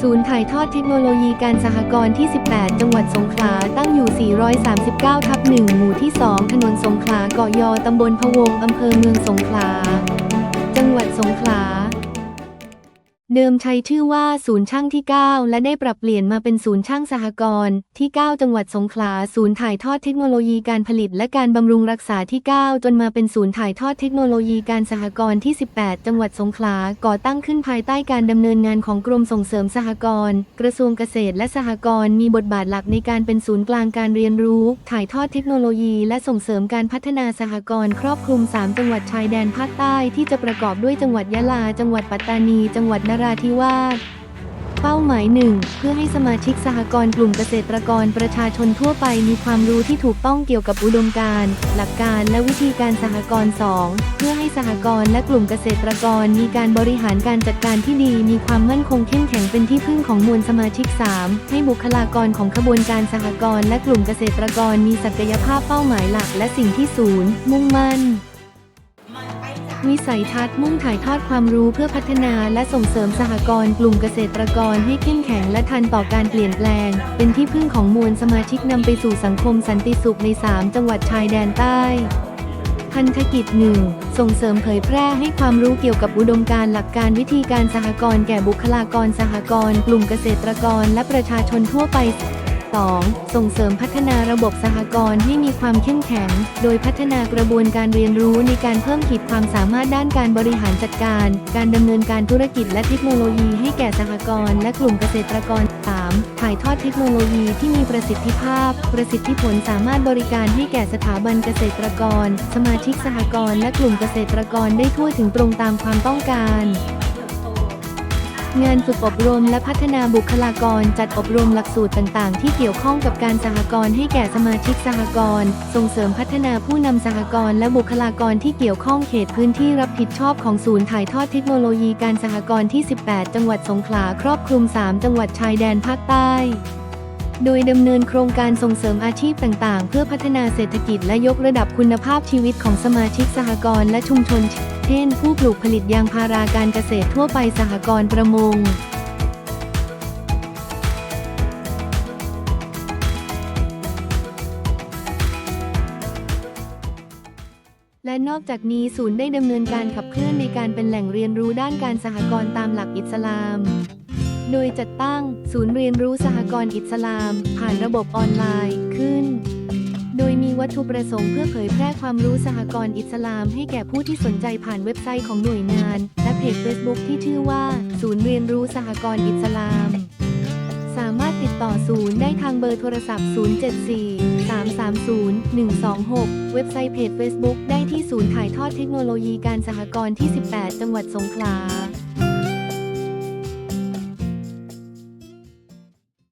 ศูนย์ถ่ายทอดเทคโนโลยีการสหกรณ์ที่ 18 จังหวัดสงขลา ตั้งอยู่ 439 ทับ 1 หมู่ที่ 2 ถนนสงขลาเกาะยอ ตำบลพะวง อำเภอเมืองสงขลา จังหวัดสงขลา เดิมใช้ชื่อว่าศูนย์ช่างที่ 9 และได้ปรับเปลี่ยนมาเป็นศูนย์ช่างสหกรณ์ที่ 9 จังหวัดสงขลา ศูนย์ถ่ายทอดเทคโนโลยีการผลิตและการบำรุงรักษาที่ 9 จนมาเป็นศูนย์ถ่ายทอดเทคโนโลยีการสหกรณ์ที่ 18 จังหวัดสงขลา ก่อตั้งขึ้นภายใต้การดำเนินงานของกรมส่งเสริมสหกรณ์กระทรวงเกษตรและสหกรณ์มีบทบาทหลักในการเป็นศูนย์กลางการเรียนรู้ ถ่ายทอดเทคโนโลยี และส่งเสริมการพัฒนาสหกรณ์ครอบคลุม 3 จังหวัดชายแดนภาคใต้ที่จะประกอบด้วยจังหวัดยะลา จังหวัดปัตตานี จังหวัดนราธิวาสเป้าหมายหนึ่งเพื่อให้สมาชิกสหกรณ์กลุ่มเกษตรกรประชาชนทั่วไปมีความรู้ที่ถูกต้องเกี่ยวกับอุดมการณ์หลักการและวิธีการสหกรณ์สองเพื่อให้สหกรณ์และกลุ่มเกษตรกรมีการบริหารการจัดการที่ดี มีความมั่นคงเข้มแข็งเป็นที่พึ่งของมวลสมาชิก 3 ให้บุคลากรของขบวนการสหกรณ์และกลุ่มเกษตรกรมีศักยภาพเป้าหมายหลักและสิ่งที่ศูนย์มุ่งมั่น วิสัยทัศน์มุ่งถ่ายทอดความรู้เพื่อพัฒนาและส่งเสริมสหกรณ์กลุ่มเกษตรกรให้เข้มแข็งและทันต่อการเปลี่ยนแปลง เป็นที่พึ่งของมวลสมาชิกนำไปสู่สังคมสันติสุขใน 3 จังหวัดชายแดนใต้พันธกิจหนึ่งส่งเสริมเผยแพร่ให้ความรู้เกี่ยวกับอุดมการณ์หลักการวิธีการสหกรณ์แก่บุคลากรสหกรณ์กลุ่มเกษตรกรและประชาชนทั่วไป 2. ส่งเสริมพัฒนาระบบสหกรณ์ให้มีความเข้มแข็ง โดยพัฒนากระบวนการเรียนรู้ในการเพิ่มขีดความสามารถด้านการบริหารจัดการ การดำเนินการธุรกิจและเทคโนโลยีให้แก่สหกรณ์และกลุ่มเกษตรกร 3. ถ่ายทอดเทคโนโลยีที่มีประสิทธิภาพ ประสิทธิผลสามารถบริการให้แก่สถาบันเกษตรกร สมาชิกสหกรณ์และกลุ่มเกษตรกรได้ทั่วถึงตรงตามความต้องการ งานฝึกอบรมและพัฒนาบุคลากรจัดอบรมหลักสูตรต่างๆ ที่เกี่ยวข้องกับการสหกรณ์ให้แก่สมาชิกสหกรณ์ส่งเสริมพัฒนาผู้นำสหกรณ์และบุคลากรที่เกี่ยวข้องเขตพื้นที่รับผิดชอบของศูนย์ถ่ายทอดเทคโนโลยีการสหกรณ์ที่ 18 จังหวัดสงขลาครอบคลุม 3 จังหวัดชายแดนภาคใต้โดยดำเนินโครงการส่งเสริมอาชีพต่างๆ เพื่อพัฒนาเศรษฐกิจและยกระดับคุณภาพชีวิตของสมาชิกสหกรณ์และชุมชน ช่น ผู้ปลูกผลิตยางพาราการเกษตรทั่วไปสหกรณ์ประมงและนอกจากนี้ศูนย์ได้ดำเนินการขับเคลื่อนในการเป็นแหล่งเรียนรู้ด้านการสหกรณ์ตามหลักอิสลาม โดยจัดตั้ง ศูนย์เรียนรู้สหกรณ์อิสลาม ผ่านระบบออนไลน์ขึ้น วัตถุประสงค์เพื่อเผยแพร่ความรู้สหกรณ์อิสลามให้แก่ผู้ที่สนใจผ่านเว็บไซต์ของหน่วยงาน และเพจ Facebook ที่ชื่อว่า ศูนย์เรียนรู้สหกรณ์อิสลาม สามารถติดต่อศูนย์ได้ทางเบอร์โทรศัพท์ 074 330 126 เว็บไซต์เพจ Facebook ได้ที่ศูนย์ถ่ายทอดเทคโนโลยีการสหกรณ์ที่ 18 จังหวัดสงขลา